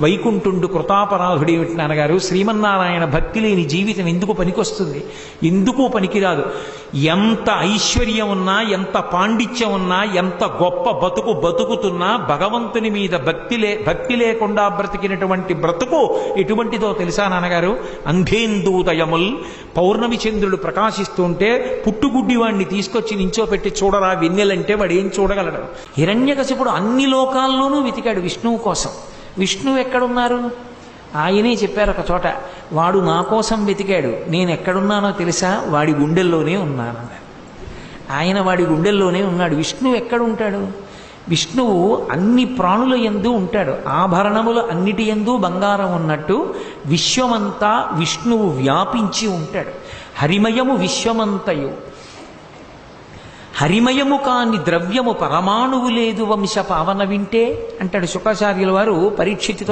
వైకుంఠుండు కృతాపరాధుడు ఏమిటి నాన్నగారు? శ్రీమన్నారాయణ భక్తి లేని జీవితం ఎందుకు పనికొస్తుంది? ఎందుకు పనికిరాదు? ఎంత ఐశ్వర్యం ఉన్నా ఎంత పాండిత్యం ఉన్నా ఎంత గొప్ప బతుకు బతుకుతున్నా భగవంతుని మీద భక్తి లే భక్తి లేకుండా బ్రతికినటువంటి బ్రతుకు ఎటువంటిదో తెలుసా నాన్నగారు? అంధేందూదయముల్ పౌర్ణమి చంద్రుడు ప్రకాశిస్తుంటే పుట్టుగుడ్డి వాణ్ణి తీసుకొచ్చి నించోపెట్టి చూడరా వెన్నెలంటే వాడు ఏం చూడగలడు? హిరణ్యకశిపుడు అన్ని లోకాల్లోనూ వెతికాడు విష్ణువు కోసం. విష్ణువు ఎక్కడున్నారు? ఆయనే చెప్పారు ఒక చోట వాడు నా కోసం వెతికాడు. నేను ఎక్కడున్నానో తెలుసా? వాడి గుండెల్లోనే ఉన్నానన్నారు ఆయన వాడి గుండెల్లోనే ఉన్నాడు. విష్ణువు ఎక్కడ ఉంటాడు విష్ణువు అన్ని ప్రాణుల ఎందు ఉంటాడు. ఆభరణములు అన్నిటి ఎందు బంగారం ఉన్నట్టు విశ్వమంతా విష్ణువు వ్యాపించి ఉంటాడు. హరిమయము విశ్వమంతయు. హరిమయము కాని ద్రవ్యము పరమాణువు లేదు వంశ పావన వింటే అంటాడు శుకాచార్యుల వారు పరీక్షితితో